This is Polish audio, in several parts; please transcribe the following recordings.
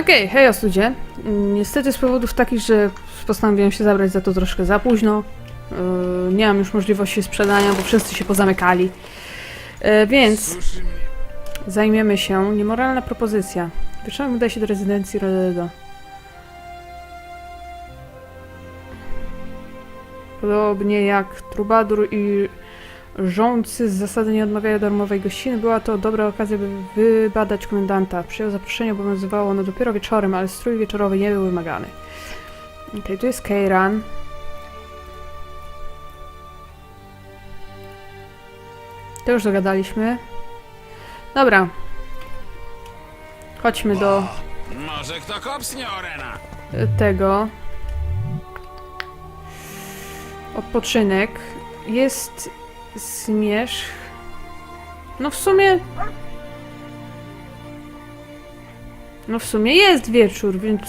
Okej, hej Ostudzie. Niestety z powodów takich, że postanowiłem się zabrać za to troszkę za późno. Yy, nie mam już możliwości sprzedania, bo wszyscy się pozamykali. Yy, więc zajmiemy się niemoralna propozycja. Wieczorem uda się do rezydencji Rodego. Podobnie jak Trubadur i rządcy z zasady nie odmawiają darmowej gościny, była to dobra okazja, by wybadać komendanta. Przyjął zaproszenie, obowiązywało ono dopiero wieczorem, ale strój wieczorowy nie był wymagany. Okej, tu jest Keiran. To już dogadaliśmy. Dobra. Chodźmy do Może kto kopsnie Orena? tego. Odpoczynek. Jest zmierzch. No w sumie. No w sumie jest wieczór, więc.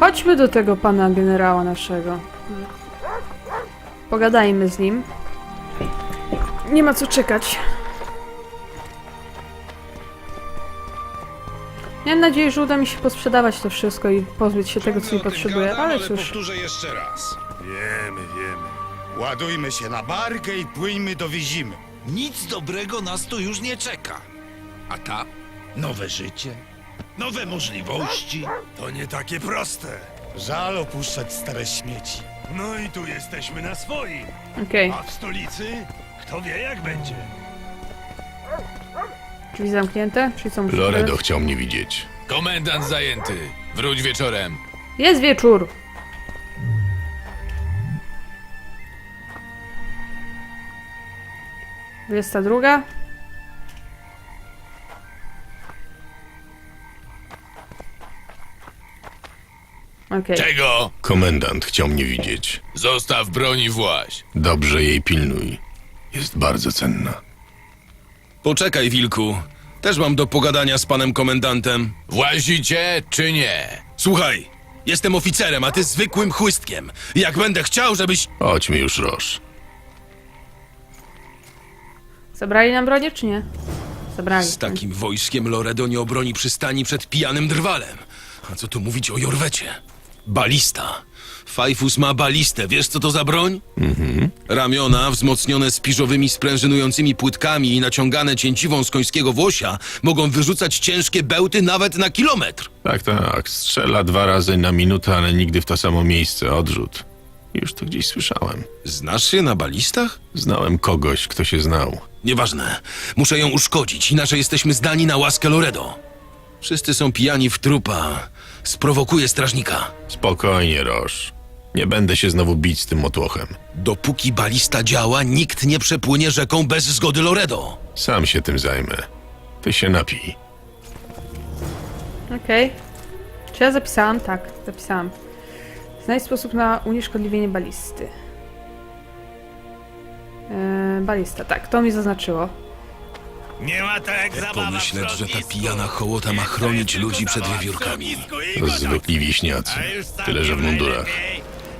Chodźmy do tego pana generała naszego. Pogadajmy z nim. Nie ma co czekać. Miałem nadzieję, że uda mi się posprzedawać to wszystko i pozbyć się tego, co nie potrzebuję, ale cóż. powtórzę jeszcze raz. Wiemy, wiemy. Ładujmy się na barkę i płyńmy do Wizimy. Nic dobrego nas tu już nie czeka. A ta? Nowe życie? Nowe możliwości? To nie takie proste. Żal opuszczać stare śmieci. No i tu jesteśmy na swoim. Okej, A w stolicy? Kto wie jak będzie. drzwi zamknięte, czyli muszę Loredo chciał mnie widzieć. Komendant zajęty. Wróć wieczorem. Jest wieczór! Dwudziesta druga. Okej. Czego? Komendant chciał mnie widzieć. Zostaw broń i właź. Dobrze jej pilnuj. Jest bardzo cenna. Poczekaj, Wilku. Też mam do pogadania z panem komendantem. Włazicie czy nie? Słuchaj, jestem oficerem, a ty zwykłym chłystkiem. Jak będę chciał, żebyś... Chodźmy już, Roż. Zabrali nam bronię, czy nie? Zabrali. Z takim wojskiem Loredo nie obroni przystani przed pijanym drwalem. A co tu mówić o Jorwecie? Balista. Fajfus ma balistę. Wiesz, co to za broń? Mhm. Ramiona, wzmocnione spiżowymi sprężynującymi płytkami i naciągane cięciwą z końskiego włosia, mogą wyrzucać ciężkie bełty nawet na kilometr. Tak, tak. Strzela dwa razy na minutę, ale nigdy w to samo miejsce. Odrzut. Już to gdzieś słyszałem. Znasz się na balistach? Znałem kogoś, kto się znał. Nieważne. Muszę ją uszkodzić, inaczej jesteśmy zdani na łaskę Loredo. Wszyscy są pijani w trupa. Sprowokuję strażnika. Spokojnie, Roż. Nie będę się znowu bić z tym motłochem. Dopóki balista działa, nikt nie przepłynie rzeką bez zgody Loredo. Sam się tym zajmę. Ty się napij. Okej. Czy ja zapisałam? Tak, zapisałam. Znajdź sposób na unieszkodliwienie balisty. Eee, balista, tak, to mi zaznaczyło. Nie ma to jak zabawa Pomyśleć, w że ta pijana hołota ma chronić ludzi przed wiewiórkami. zwykli wieśniacy. Tyle, że w mundurach.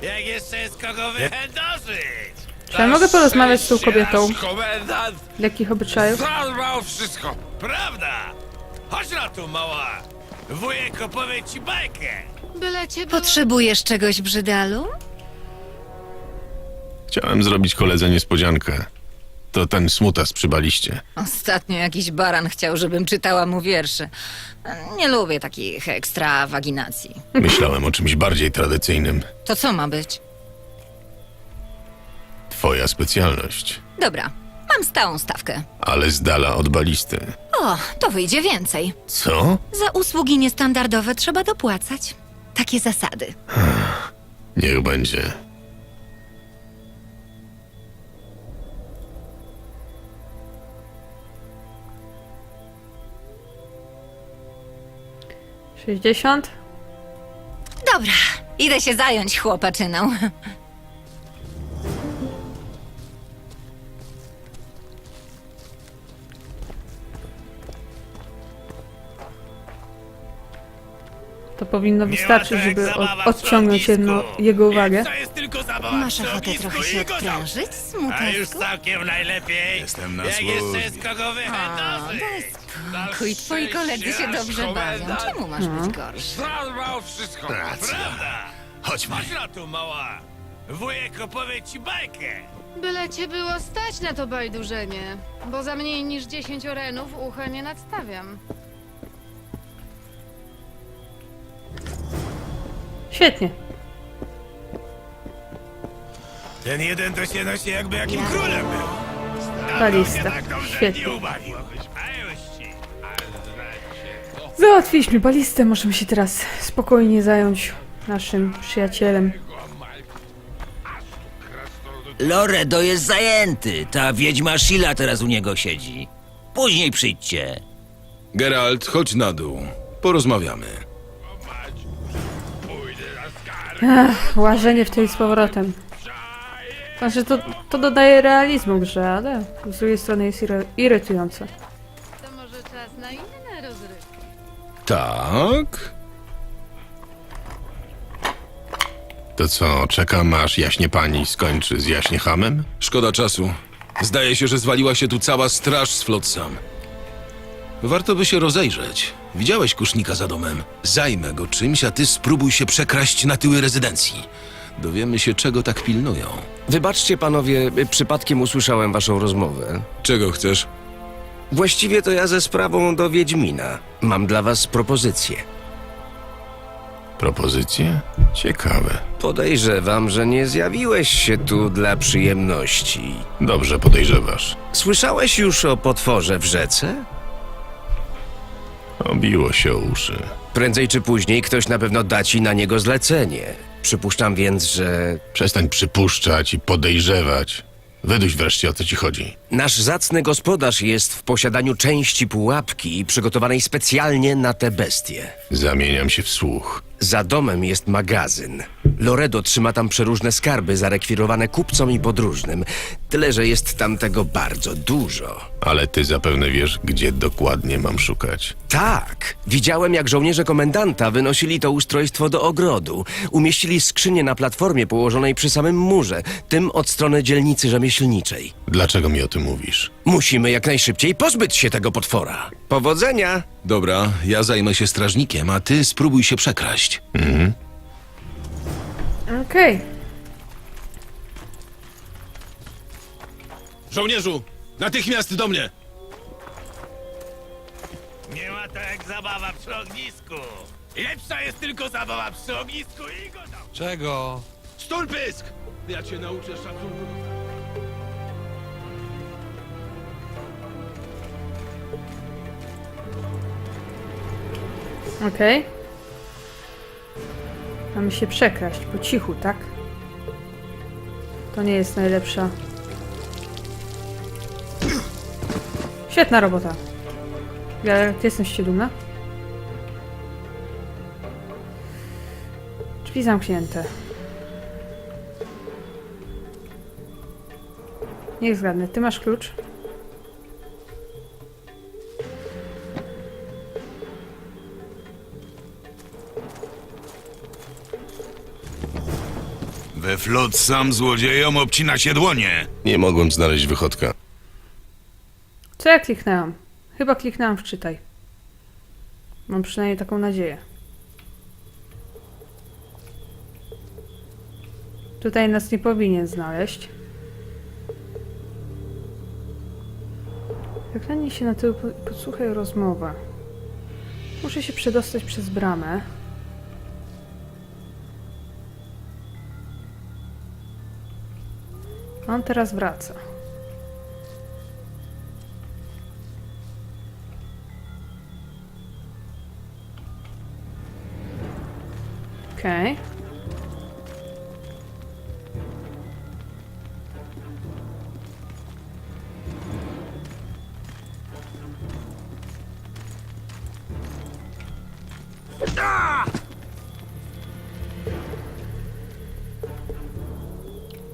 Jak jeszcze jest kogo wychędożyć. Czy ja mogę porozmawiać z tą kobietą? Komendant Jakich obyczajów? zarwał wszystko. Prawda? Chodź na tu, mała. Wujek opowie ci bajkę. Byle cię Potrzebujesz czegoś, Brzydalu? Chciałem zrobić koledze niespodziankę. To ten smutas przy baliście. Ostatnio jakiś baran chciał, żebym czytała mu wiersze. Nie lubię takich ekstrawaginacji. Myślałem o czymś bardziej tradycyjnym. To co ma być? Twoja specjalność. Dobra, mam stałą stawkę. Ale z dala od balisty. O, to wyjdzie więcej. Co? Za usługi niestandardowe trzeba dopłacać. Takie zasady. Niech będzie. Sześćdziesiąt? Dobra, idę się zająć chłopaczyną. To powinno wystarczyć, to jak żeby od, odciągnąć jedno, jego uwagę. Masz ochotę trochę się odprężyć, A już całkiem najlepiej. Jestem na Jak służbie. jeszcze jest kogo O, wychędożyć. daj Synku, i twoi koledzy się dobrze bawią. Czemu masz być gorszy? Zrał wszystko. Prawda. Chodźmy. Chodź na tu, mała. Wujek opowie ci bajkę. Byle cię było stać na to bajdurzenie, bo za mniej niż 10 orenów ucha nie nadstawiam. Świetnie. Ten jeden to się nosi jakby jakim królem był. Balista. Tak dobrze Świetnie. nie ubawił. Załatwiliśmy balistę, możemy się teraz spokojnie zająć naszym przyjacielem. Loredo jest zajęty. Ta wiedźma Sheila teraz u niego siedzi. Później przyjdźcie. Geralt, chodź na dół. Porozmawiamy. Ach, łażenie w tej z powrotem. Znaczy to, to dodaje realizmu grze, ale z drugiej strony jest iry- irytujące. Tak? To co, czekam aż jaśnie pani skończy z jaśnie hamem? Szkoda czasu. Zdaje się, że zwaliła się tu cała straż z Flotsam. Warto by się rozejrzeć. Widziałeś kusznika za domem. Zajmę go czymś, a ty spróbuj się przekraść na tyły rezydencji. Dowiemy się, czego tak pilnują. Wybaczcie panowie, przypadkiem usłyszałem waszą rozmowę. Czego chcesz? Właściwie to ja ze sprawą do Wiedźmina. Mam dla was propozycję. Propozycje? Ciekawe. Podejrzewam, że nie zjawiłeś się tu dla przyjemności. Dobrze podejrzewasz. Słyszałeś już o potworze w rzece? Obiło się o uszy. Prędzej czy później ktoś na pewno da ci na niego zlecenie. Przypuszczam więc, że Przestań przypuszczać i podejrzewać. Wyduś wreszcie, o co ci chodzi. Nasz zacny gospodarz jest w posiadaniu części pułapki przygotowanej specjalnie na te bestie. Zamieniam się w słuch. Za domem jest magazyn. Loredo trzyma tam przeróżne skarby zarekwirowane kupcom i podróżnym. Tyle, że jest tam tego bardzo dużo. Ale ty zapewne wiesz, gdzie dokładnie mam szukać. Tak, widziałem jak żołnierze komendanta wynosili to ustrojstwo do ogrodu. Umieścili skrzynię na platformie położonej przy samym murze, tym od strony dzielnicy rzemieślniczej. Dlaczego mi o tym mówisz? Musimy jak najszybciej pozbyć się tego potwora. Powodzenia! Dobra, ja zajmę się strażnikiem, a ty spróbuj się przekraść. Okej. Żołnierzu, natychmiast do mnie! Nie ma to jak zabawa przy ognisku. Lepsza jest tylko zabawa przy ognisku i go tam. Czego? Stulpysk! Ja cię nauczę szacunku. Okej. Mamy się przekraść po cichu, tak? To nie jest najlepsza. Świetna robota. Ja ty jesteś dumna? Drzwi zamknięte. Niech zgadnę. Ty masz klucz? We flot sam złodziejom obcina się dłonie. Nie mogłem znaleźć wychodka. Co ja kliknęłam? Chyba kliknęłam w czytaj. Mam przynajmniej taką nadzieję. Tutaj nas nie powinien znaleźć. Wyklęnij się na tył podsłuchaj rozmowę. Muszę się przedostać przez bramę. On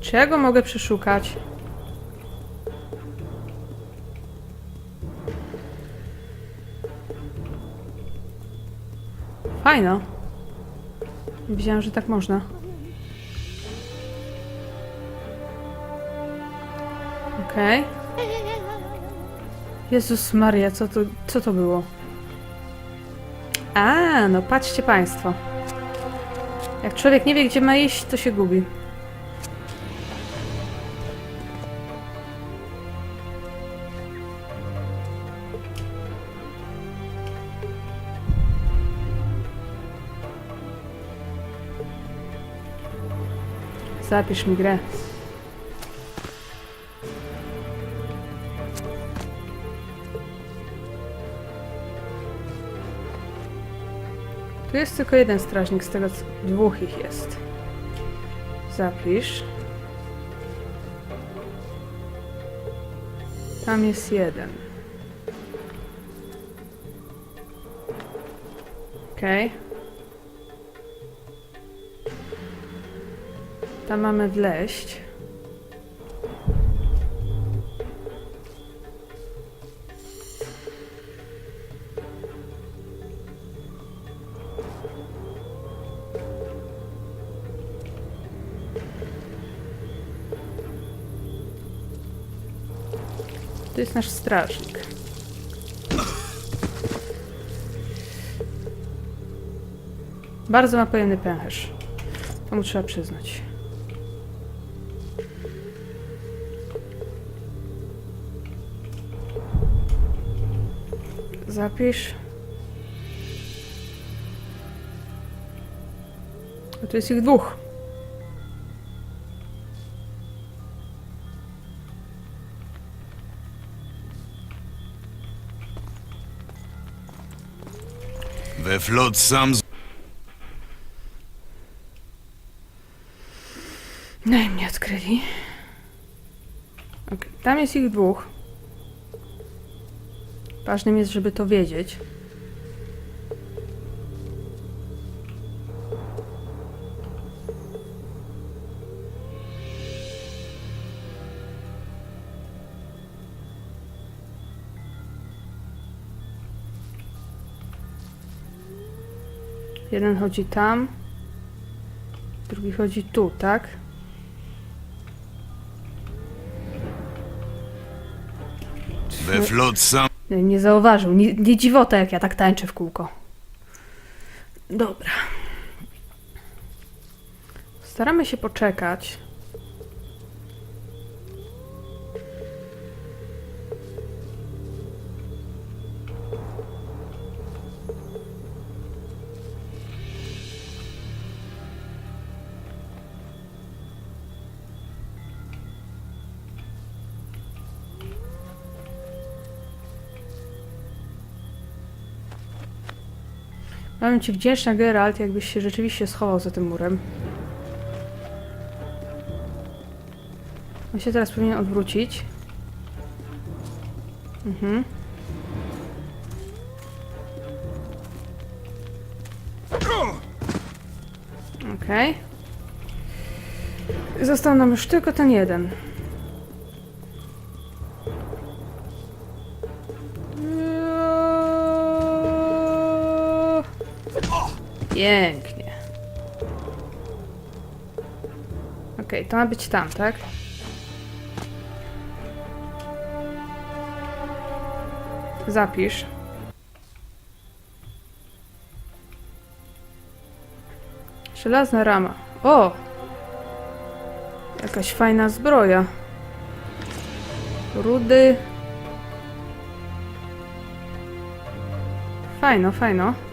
Czy ja go mogę przeszukać? Fajno. Nie Wiedziałam, że tak można. Okej. Jezus Maria, co to, co to było? A, no patrzcie państwo. Jak człowiek nie wie, gdzie ma iść, to się gubi. Zapisz mi grę. Tu jest tylko jeden strażnik, z tego dwóch ich jest. Zapisz. Tam jest jeden. Okej. Tam mamy wleść. To jest nasz strażnik. Bardzo ma pojemny pęcherz. To mu trzeba przyznać. Zapisz. A tu jest ich dwóch. We flot sam z... No i mnie odkryli. Okej, tam jest ich dwóch. Ważnym jest, żeby to wiedzieć. Jeden chodzi tam, drugi chodzi tu, tak? We flot sam... Nie, zauważył. Nie, nie dziwota, jak ja tak tańczę w kółko. Dobra. Staramy się poczekać. Mam ci wdzięczna, Geralt, jakbyś się rzeczywiście schował za tym murem. On się teraz powinien odwrócić. Mhm. Okej. Został nam już tylko ten jeden. Pięknie. Okej, to ma być tam, tak? Zapisz. Żelazna rama. O! Jakaś fajna zbroja. Rudy. Fajno, fajno.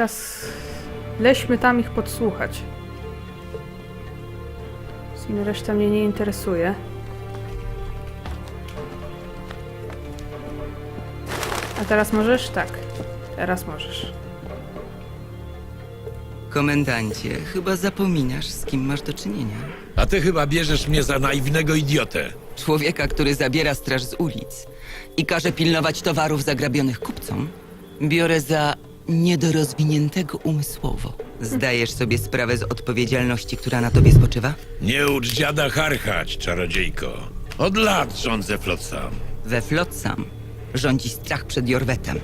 Teraz leśmy tam ich podsłuchać. W sumie reszta mnie nie interesuje. A teraz możesz? Tak. Teraz możesz. Komendancie, chyba zapominasz, z kim masz do czynienia. A ty chyba bierzesz mnie za naiwnego idiotę. Człowieka, który zabiera straż z ulic i każe pilnować towarów zagrabionych kupcom, biorę za niedorozwiniętego umysłowo. Zdajesz sobie sprawę z odpowiedzialności, która na tobie spoczywa? Nie ucz dziada harchać, czarodziejko. Od lat rządzę Flotsam. We Flotsam rządzi strach przed Jorwetem.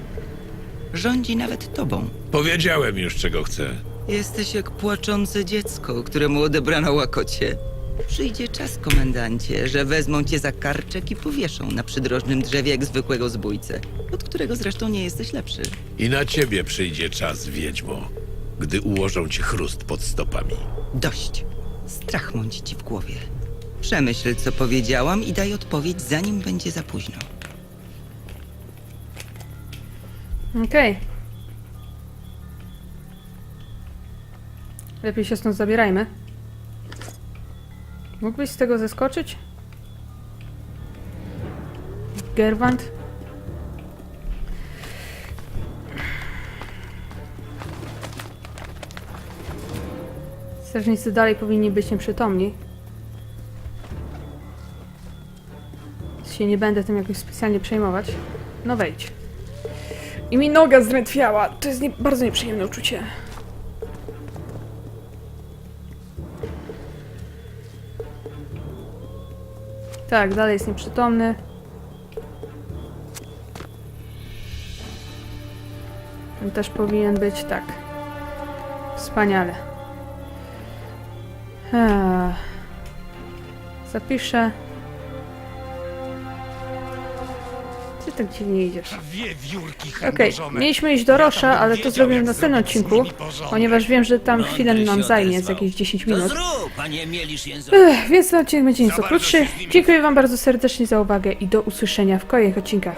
Rządzi nawet tobą. Powiedziałem już, czego chcę. Jesteś jak płaczące dziecko, któremu odebrano łakocie. Przyjdzie czas, komendancie, że wezmą cię za karczek i powieszą na przydrożnym drzewie jak zwykłego zbójcę, od którego zresztą nie jesteś lepszy. I na ciebie przyjdzie czas, wiedźmo, gdy ułożą ci chrust pod stopami. Dość. Strach mąci ci w głowie. Przemyśl, co powiedziałam i daj odpowiedź, zanim będzie za późno. Okej. Lepiej się stąd zabierajmy. Mógłbyś z tego zeskoczyć? Gerwant? Strażnicy dalej powinni być nieprzytomni. Się nie będę tym jakoś specjalnie przejmować. No wejdź. I mi noga zdrętwiała. To jest nie, bardzo nieprzyjemne uczucie. Tak, dalej jest nieprzytomny. Ten też powinien być tak. Wspaniale. Zapiszę. Tak dziwnie idziesz. Okej, chędożone. mieliśmy iść do Rosza, ale to zrobimy w następnym odcinku, ponieważ wiem, że tam chwilę nam zajmie, z jakieś 10 To minut. Ech, więc ten odcinek będzie nieco krótszy. Dziękuję wam bardzo serdecznie za uwagę i do usłyszenia w kolejnych odcinkach.